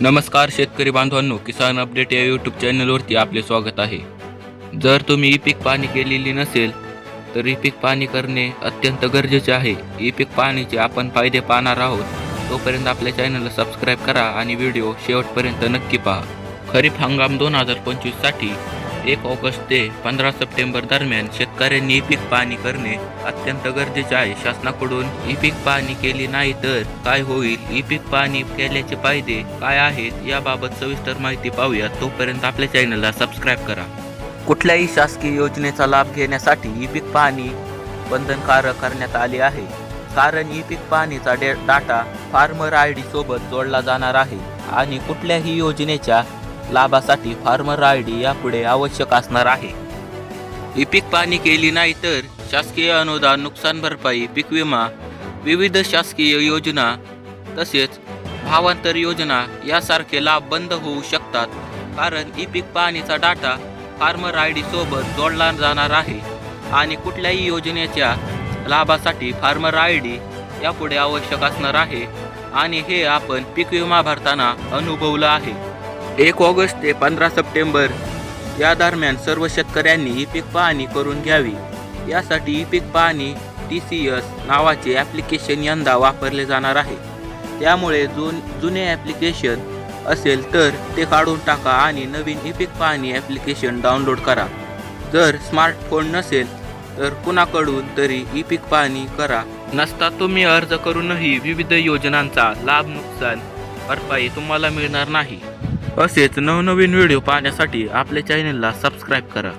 नमस्कार शेतकरी बांधवांनो किसान अपडेट या यूट्यूब चॅनलवरती आपले स्वागत आहे. जर तुम्ही ई पीक पाणी केलेली नसेल तर ई पीक पाणी करणे अत्यंत गरजेचे आहे. ई पीक पाणीचे आपण फायदे पाहणार आहोत. तोपर्यंत आपल्या चॅनलला सबस्क्राईब करा आणि व्हिडिओ शेवटपर्यंत नक्की पहा. खरीप हंगाम दोन हजार पंचवीससाठी एक ऑगस्ट ते पंधरा सप्टेंबर दरम्यान शेतकऱ्यांनी ई पीक पाणी करणे अत्यंत गरजेचे आहे. शासनाकडून ई पीक पाणी केली नाही तर काय होईल? ई पीक पाणी केल्याचे फायदे काय आहेत? याबाबत सविस्तर माहिती पाहूया. तोपर्यंत आपल्या चॅनलला सबस्क्राईब करा. कुठल्याही शासकीय योजनेचा लाभ घेण्यासाठी ई पीक पाणी बंधनकारक करण्यात आले आहे. कारण ई पीक पाणीचा डे डाटा फार्मर आय डी सोबत जोडला जाणार आहे आणि कुठल्याही योजनेच्या लाभासाठी फार्मर आय डी यापुढे आवश्यक असणार आहे. ई पीक पाणी केली नाही तर शासकीय अनुदान नुकसान भरपाई पीक विमा विविध शासकीय योजना तसेच भावांतर योजना यासारखे लाभ बंद होऊ शकतात. कारण ई पीक पाणीचा डाटा फार्मर आय डी सोबत जोडला जाणार आहे आणि कुठल्याही योजनेच्या लाभासाठी फार्मर आय डी यापुढे आवश्यक असणार आहे आणि हे आपण पीक विमा भरताना अनुभवलं आहे. एक ऑगस्ट ते पंधरा सप्टेंबर. या दरम्यान सर्व शेतकऱ्यांनी ई पीक पाहणी करून घ्यावी. यासाठी ई पीक पाहणी टी सी एस नावाचे ॲप्लिकेशन यंदा वापरले जाणार आहे. त्यामुळे जुन जुने ॲप्लिकेशन असेल तर ते काढून टाका आणि नवीन ई पीक पाहणी ॲप्लिकेशन डाउनलोड करा. जर स्मार्टफोन नसेल तर कुणाकडून तरी ई पीक पाहणी करा. नसता तुम्ही अर्ज करूनही विविध योजनांचा लाभ नुकसान भरपाई तुम्हाला मिळणार नाही. असेच नवनवीन व्हिडिओ पाहण्यासाठी आपल्या चॅनलला सबस्क्राईब करा.